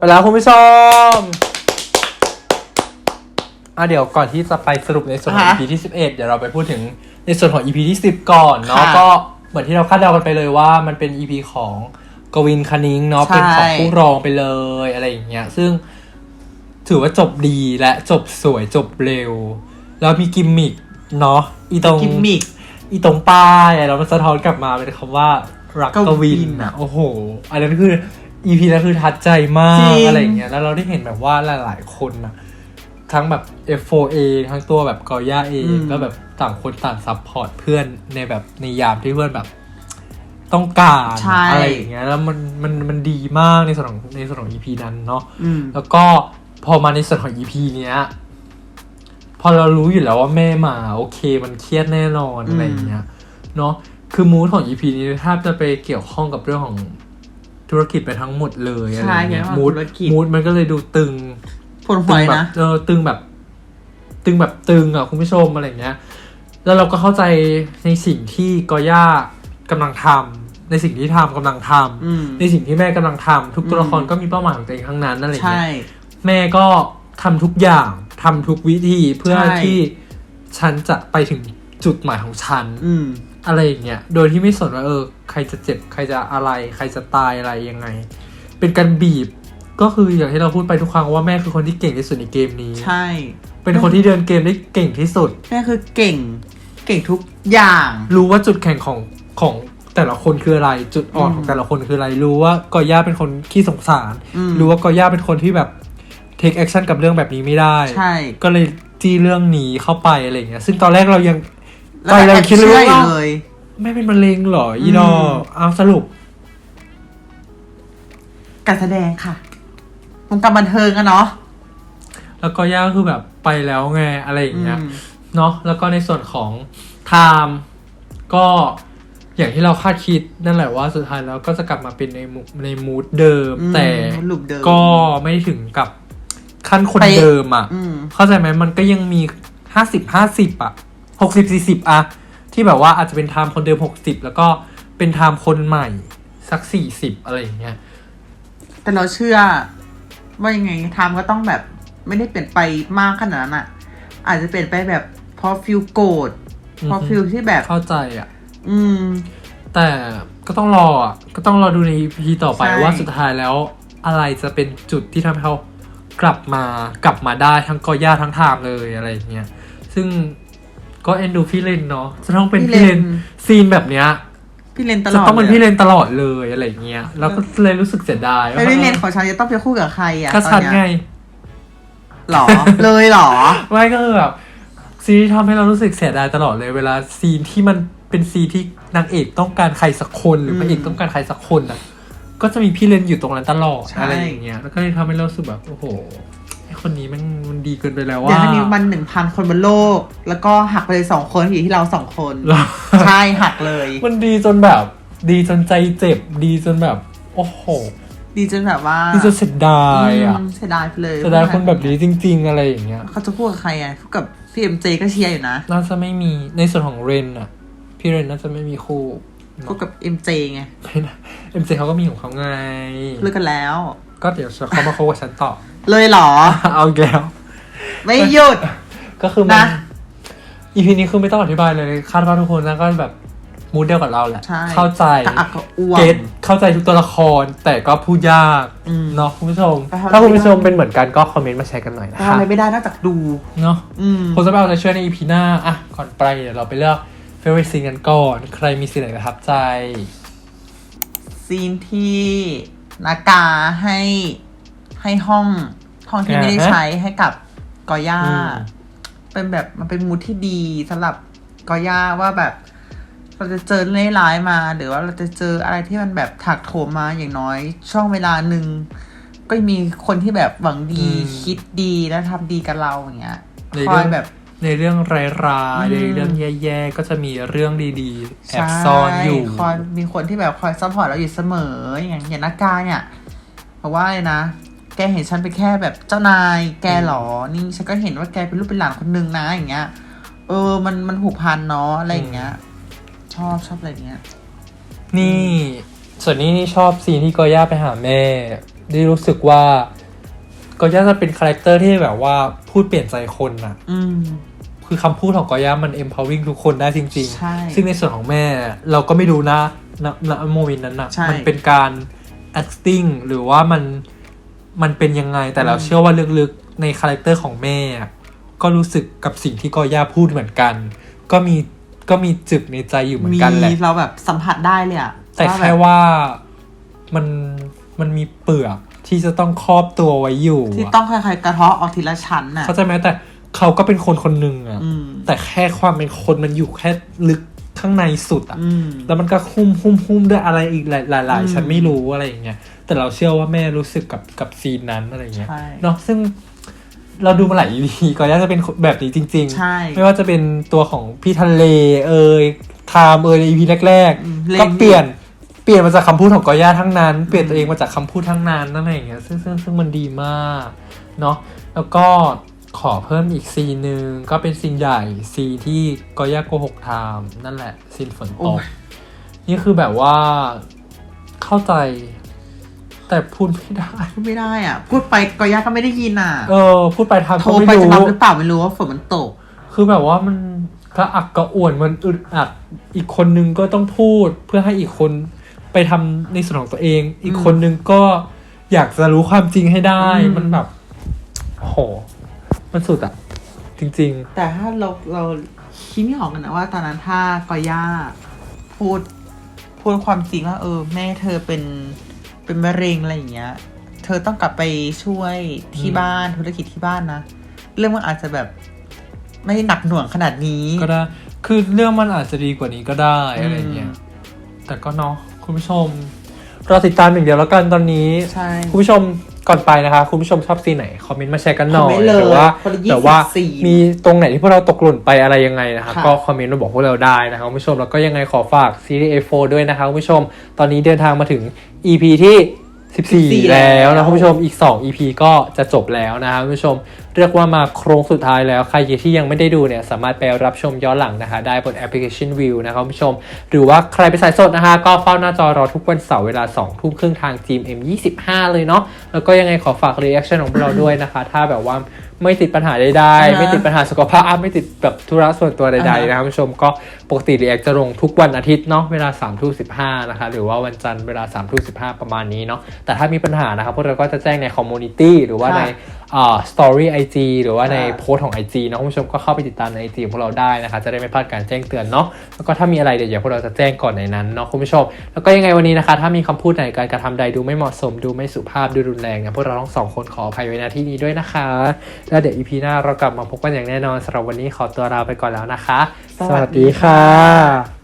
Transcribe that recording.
ไปแล้วคุณผู้ชมอะเดี๋ยวก่อนที่จะไปสรุปในส่วนของ อ่าฮะ EP ที่ 11 เดี๋ยวเราไปพูดถึงในส่วนของ EP ที่ 10 ก่อนเนาะค่ะก็เหมือนที่เราคาดเดากันไปเลยว่ามันเป็น EP ของกวินคณิงเนาะใช่ เป็นของผู้รองไปเลยอะไรอย่างเงี้ยซึ่งถือว่าจบดีและจบสวยจบเร็ว แล้วมีกิมมิกเนาะอีตรง กิมมิก อีตรงป้ายอะเรามันสะท้อนกลับมาเป็นคำว่ารักกกวิวินนอะ อะโอ้โห อันนั้นคือ EP นั้นคือทัดใจมาจริกงอะไรอย่างเงี้ยแล้วเราได้เห็นแบบว่าหลาย ๆ คนอะทั้งแบบ F4A ทั้งตัวแบบกอย่าเองก็แบบต่างคนต่างซัพพอร์ตเพื่อนในแบบในยามที่เพื่อนแบบต้องการใช่อะไรอย่างเงี้ยแล้วมันมันมันดีมากในส่วนของในส่วนของ EP นั้นเนาะอืมแล้วก็พอมาในส่วนของ EP เนี้ย พอเรารู้อยู่แล้วว่าแม่มาโอเค มันเครียดแน่นอนอืมอะไรอย่างเงี้ยเนาะคือมูดของ EP นี้แทบจะไปเกี่ยวข้องกับเรื่องของ ธุรกิจไปทั้งหมดเลยอะไรอย่างเงี้ยใช่มูดธุรกิจมูดมันก็เลยดูตึงผลหตึวยงแบบนะเออตึงแบบ ตึงแบบตึงอะคุณผู้ชมอะไรอย่างเงี้ย แล้วเราก็เข้าใจในสิ่งที่กอย่ากำลังทำในสิ่งที่ทำกำลังทำอืมในสิ่งที่แม่กำลังทำทุกตัวอืมละครก็มีเป้าหมายของตัวเองทั้งนั้นอะไรอย่างใช่เงี้ยแม่ก็ทำทุกอย่างทำทุกวิธีเพื่อใช่ที่ฉันจะไปถึงจุดหมายของฉัน อืม อะไรอย่างเงี้ย โดยที่ไม่สนว่าเออ ใครจะเจ็บ ใครจะอะไร ใครจะตายอะไรยังไง เป็นการบีบ ก็คืออย่างที่เราพูดไปทุกครั้งว่าแม่คือคนที่เก่งที่สุดในเกมนี้ ใช่ เป็นคนที่เดินเกมได้เก่งที่สุด แม่คือเก่ง เก่งทุกอย่าง รู้ว่าจุดแข็งของของแต่ละคนคืออะไร จุดอ่อนอืมของแต่ละคนคืออะไร รู้ว่ากอย่าเป็นคนขี้สงสารอืมรู้ว่ากอย่าเป็นคนที่แบบ take action กับเรื่องแบบนี้ไม่ได้ ใช่ ก็เลยจี้เรื่องนี้เข้าไปอะไรอย่างเงี้ย ซึ่งตอนแรกเรายัง แล้วตอนแรกแอบคิดเลยเชื่อว่าอยู่เลยไม่เป็นมะเร็งเหรออีดออืมเอาสรุป การแสดงค่ะวงการบันเทิงอะเนาะ แล้วก็ย่าก็คือแบบไปแล้วไงอะไรอย่างเงี้ย อืม เนาะแล้วก็ในส่วนของไทม์ก็อย่างที่เราคาดคิดนั่นแหละว่าสุดท้ายแล้วก็จะกลับมาเป็นในมูในมูดเดิม อืมแต่ลูปเดิม ก็ไม่ถึงกับขั้นคนไปเดิมอะ อืม เข้าใจไหมมันก็ยังมีห้าสิบห้าสิบอะ หกสิบสี่สิบอะที่แบบว่าอาจจะเป็นไทม์คนเดิมหกสิบแล้วก็เป็นไทม์คนใหม่สักสี่สิบอะไรอย่างเงี้ยแต่เราเชื่อว่ายังไงทามก็ต้องแบบไม่ได้เปลี่ยนไปมากขนาดนั้นอะอาจจะเปลี่ยนไปแบบเพราะฟิลโกรธเพราะอือฮึฟิลที่แบบเข้าใจอะ อืม แต่ก็ต้องรออะก็ต้องรอดูใน EP ต่อไปใช่ว่าสุดท้ายแล้ว อะไรจะเป็นจุดที่ทำให้เขากลับมากลับมาได้ทั้งกอย่าทั้งทามเลยอะไรอย่างเงี้ยซึ่ง ก็เอ็นดูพี่เลนเนาะจะต้องเป็นพี่เลนซีนแบบเนี้ย พี่เลนตลจะอดต้องเป็นพี่ลเลยนตลอดเลยอะไรอย่างเงี้ย แล้วก็เลยรู้สึกเสียดายแล้วพี่เลนของฉันจะต้องไปคู่กับใครอะก็ตอชันดเนี้ยไง หรอ เลยหรอ ไม่ก็คือแบบซีรีส์ทำให้เรารู้สึกเสียดายตลอดเลย เวลาซีนที่มันเป็นซีนที่นางเอกต้องการใครสักคนหรือพระเอกอืมต้องการใครสักคนอะ ก็จะมีพี่เลนอยู่ตรงนั้นตลอดใช่ อะไรอย่างเงี้ยแล้วก็เลยทำให้เรารู้สึกแบบโอ้โหไอคนนี้มันมัน ดีเกินไปแล้วเดี๋ยวว่าถ้ามีมันหนึ่งพันคนบนโลก แล้วก็หักไปเลยสองคนอยู่ที่เราสองคนแล้วใช่หักเลย มันดีจนแบบ ดีจนใจเจ็บ ดีจนแบบ โอ้โห ดีจนแบบว่าดีจนเสียดายอะมเสียดายไปเลยเสียดายคนแบบนี้จริง ๆ อะไรอย่างเงี้ย เขาจะพูดกับใครอะพูดกับพี่เอ็มเจก็เชียร์อยู่นะน่าจะไม่มีในส่วนของเรนอะ พี่เรนน่าจะไม่มีคู่พูดกับเอ็มเจไงไม่นะเอ็มซีเขาก็มีของเขาไง เลิกกันแล้ว ก็เดี๋ยวเขามาคบกับฉันต่อ เลยเหรอ เอาอีกแล้ว ไม่หยุด ก็คือมันนะ อีพีนี้คือไม่ต้องอธิบายเลย คาดว่าทุกคนน่าก็แบบมูดเดียวกับเราแหละ ใช่เข้าใจ กระอักกระอ่วเก็ตงเข้าใจทุกตัวละคร แต่ก็พูดยากอืมเนาะคุณผู้ชม แต่ทำถ้าคุณผู้ชมไม่ได้เป็นเหมือนกันก็คอมเมนต์มาแชร์กันหน่อยนะแต่คะทำอะไรไม่ได้นอกจากดู เนาะอืม ผมจะไปเอาใจช่วยในอีพีหน้า อะ ก่อนไปเดี๋ยวเราไปเลือกเฟเวอร์ซีนกันก่อน ใครมีซีนไหนประทับใจ ซีนที่นากาให้ให้ห้องห้องที่ไม่ได้อ่าฮะใช้ให้กับ กอย่าอืมเป็นแบบมันเป็นมูทที่ดีสำหรับกอย่าว่าแบบ เราจะเจอเรื่องร้ายๆมา หรือว่าเราจะเจออะไรที่มันแบบถักโถมมาอย่างน้อย ช่วงเวลาหนึ่งก็มีคนที่แบบหวังดีอืมคิดดีและทำดีกับเราอย่างเงี้ยในคอเรื่ยองแบบในเรื่องร้ายๆอืมในเรื่องแย่ๆ ก็จะมีเรื่องดีๆ แอบซ่อนอยู่ใช่คอยมีคนที่แบบคอยซัพพอร์ตเราอยู่เสมออย่างอย่างนักการเนี่ยบอกว่าเลยนะแกเห็นฉันเป็นแค่แบบเจ้านายแกเหรอ นี่ฉันก็เห็นว่าแกเป็นลูกเป็นหลานคนนึงนะอย่างเงี้ย เออ มันมันผูกพันเนาะอะไรอย่างเงี้ย ชอบชอบอะไรอย่างเงี้ย นี่ ส่วนนี้นี่ชอบซีนที่กอย่าไปหาแม่นี่รู้สึกว่าก็ย่าจะเป็นคาแรคเตอร์ที่แบบว่าพูดเปลี่ยนใจคนอะอืมคือคำพูดของกอย่ามัน empowering ทุกคนได้จริงใช่ๆซึ่งในส่วนของแม่ เราก็ไม่รู้นะณณโมเมนต์นั้นอะใช่มันเป็นการ acting หรือว่ามัน มันเป็นยังไงแต่เราอืมเชื่อว่าลึกๆในคาแรคเตอร์ของแม่อะก็รู้สึกกับสิ่งที่กอย่าพูดเหมือนกัน ก็มีก็มีจึกในใจอยู่เหมือนมีกันแหละเราแบบสัมผัสได้เลยอะแต่ว่าแค่บบว่ามันมันมีเปลือกที่จะต้องครอบตัวไว้อยู่ ที่อะต้องค่อยๆกระเทาะออกทีละชั้นน่ะเข้าใจไหมแต่เขาก็เป็นคนคนหนึ่งอะอืมแต่แค่ความเป็นคนมันอยู่แค่ลึก ข้างในสุดอะอืมแล้วมันก็หุ้มหุ้มหุ้มด้วยอะไรอีกหลายหลายหลายอืมฉันไม่รู้อะไรอย่างเงี้ยแต่เราเชื่อว่าแม่รู้สึกกับกับซีนนั้นอะไรอย่างเงี้ยใช่เนาะซึ่งเราดูมาหลาย EP ก็ย่าจะเป็นแบบนี้จริงใช่ๆไม่ว่าจะเป็นตัวของพี่ทะเล เอ่ยไทม์เอ่ยใน EP แรกอืมๆเล่ก็นเปลี่ยนเปลี่ยนมาจากคำพูดของกอย่าทั้งนั้น เปลี่ยนตัวเองมาจากคำพูดทั้งนั้นนั่นอะไรอย่างเงี้ยซึ่งซึ่งซึ่งมันดีมากเนาะแล้วก็ ขอเพิ่มอีกซีนหนึ่งก็เป็นซีนใหญ่ซีนที่กอย่าโกหกไทม์นั่นแหละซีนฝนตโอ้กยนี่คือแบบว่าเข้าใจ แต่พูดไม่ได้ พูดไม่ได้อะ พูดไปก็ย่าก็ไม่ได้ยินอะ เออ พูดไปทางโทรก็ไปไม่จะรู้รับหรือเปล่าไม่รู้ว่าฝนมันตก คือแบบว่ามันกระอักกระอ่วนมันอึดอัด อีกคนนึงก็ต้องพูดเพื่อให้อีกคนไปทำในส่วนของตัวเอง อีกคนนึงก็อยากจะรู้ความจริงให้ได้อืมมันแบบโห มันสุดอะจริง แต่ถ้าเราเราคิดไม่ออกกันนะว่า ตอนนั้นถ้ากอย่าพูดพูดความจริงว่าเออ แม่เธอเป็นเป็นมะเร็งอะไรอย่างเงี้ย เธอต้องกลับไปช่วยที่อืม บ้านธุรกิจที่บ้านนะ เรื่องมันอาจจะแบบไม่หนักหน่วงขนาดนี้ ๆ ก็ได้ คือเรื่องมันอาจจะดีกว่านี้ก็ได้อืมอะไรเงี้ยแต่ก็เนาะคุณผู้ชมรอติดตามอย่างเดียวแล้วกันตอนนี้ ใช่ คุณผู้ชม ก่อนไปนะคะ คุณผู้ชมชอบซีนไหน คอมเมนต์มาแชร์กันหน่อคอมยเมนต์เลยหรือว่าคนละ20แต่ว่าซีนมีตรงไหนที่พวกเราตกหล่นไปอะไรยังไงนะคะค่ะ ก็คอมเมนต์มาบอกพวกเราได้นะคะคุณผู้ชมแล้วก็ยังไงขอฝากซีรีส์ A4 ด้วยนะคะคุณผู้ชม ตอนนี้เดินทางมาถึง EP ที่ 14 แล้วนะคุณผู้ชมอีก 2 EP ก็จะจบแล้วนะคะคุณผู้ชมเรียกว่ามาโครงสุดท้ายแล้วใครที่ยังไม่ได้ดูเนี่ยสามารถไปรับชมย้อนหลังนะคะ ได้บนแอปพลิเคชัน View นะครับคุณผู้ชม หรือว่าใครไปนสายสดนะคะ ก็เฝ้าหน้าจอรอทุกวันเสาร์เวลา 2 ทุ่มครึ่งทาง GMM 25 เลยเนาะแล้วก็ยังไงขอฝากรีแอคชั่นของพวกเราด้วยนะคะ ถ้าแบบว่า ไม่ติดปัญหาใดอ่าๆฮะไม่ติดปัญหาสุขภาพ ไม่ติดแบบธุระส่วนตัวใดอ่าฮะๆนะครับคุณผู้ชมก็ปกติรีแอคจะลงทุกวันอาทิตย์เนาะเวลา3ทุ่ม15นะคะหรือว่าวันจันทร์เวลา3ทุ่ม15ประมาณนี้เนาะแต่ถ้ามีปัญหานะครับพวกเราก็จะแจ้งในคอมมูนิตี้หรือว่าในอ่า สตอรี่ไอจีหรือว่าในค่ะโพสต์ของ IG นะคุณผู้ชมก็เข้าไปติดตามใน IG ของพวกเราได้นะคะ จะได้ไม่พลาดการแจ้งเตือนเนาะแล้วก็ถ้ามีอะไรเดี๋ยวพวกเราจะแจ้งก่อนในนั้นเนาะคุณผู้ชม แล้วก็ยังไงวันนี้นะคะ ถ้ามีคำพูดไหนการกระทำใดดูไม่เหมาะสมดูไม่สุภาพดูรุนแรงเนี่ยพวกเราทั้งสองคนขออภัยไว้ณที่นี้ด้วยนะคะ แล้วเดี๋ยวอีพีหน้าเรากลับมาพบกันอย่างแน่นอนสำหรับวันนี้ขอตัวลาไปก่อนแล้วนะคะ สวัสดีค่ะสวัสดีค่ะ